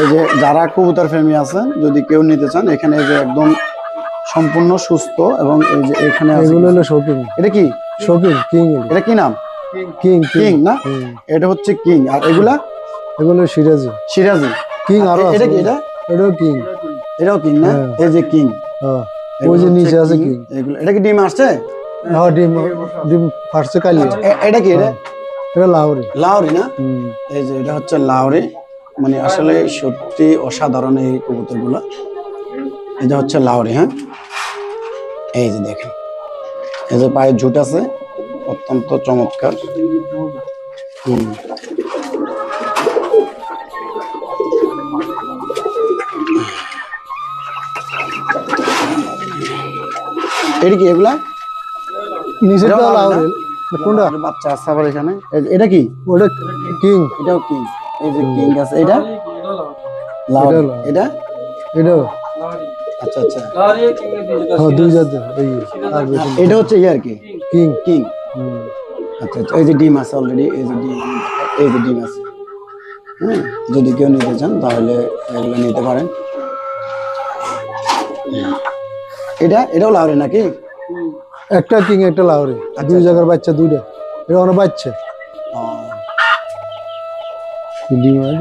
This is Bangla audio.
এই যে যারা কবুতর প্রেমী আছেন যদি কেউ নিতে চান এখানে যে একদম সম্পূর্ণ সুস্থ এবং এই যে এখানে এগুলো হলো শৌখিন। এটা কি? শৌখিন কিং এটা কি নাম? কিং কিং না? এটা হচ্ছে কিং। আর এগুলা? এগুলো সিরাজি। সিরাজি। কিং আরও এটা আছে। কি এটা? এটাও কিং। এটাও কিং না? হ্যাঁ। এই যে কিং। হ্যাঁ। ওই যে নিচে আছে কিং। এগুলো এটা কি ডিম আসছে? হ্যাঁ ডিম ডিম ফাটছে কালি। এটা কি এটা? এটা লাউরি। লাউরি না? এই যে এটা হচ্ছে লাউরি। মানে আসলে সত্যি অসাধারণ এই কবুতরগুলো। এটা হচ্ছে লাউরি হ্যাঁ? এই যে দেখেন। এই যে পায়ে ঝুট আছে অত্যন্ত চমৎকার। হুম। এটা কি এগুলা? কোনটা? বাচ্চা আছে আবার এখানে। এটা কি? ওটা কিং। এটাও কিং। এই যে কিং আছে এটা? এটাও লাউরি। এটা আচ্ছা আচ্ছা। হ্যাঁ দুই জাতের এই আর এটা হচ্ছে ইয়ার কি। King king hmm. আচ্ছা আচ্ছা এই যে ডিম আছে অলরেডি এই যে ডিম এই যে ডিম আছে। হ্যাঁ যদি কেউ নিতে চান তাহলে এগুলো নিতে পারেন। এটা এটাও লাউরি নাকি? একটা কিং একটা লাউরি দুই জায়গার বাচ্চা দুইটা। এটা অনেক বাচ্চা। ও, ডিম আছে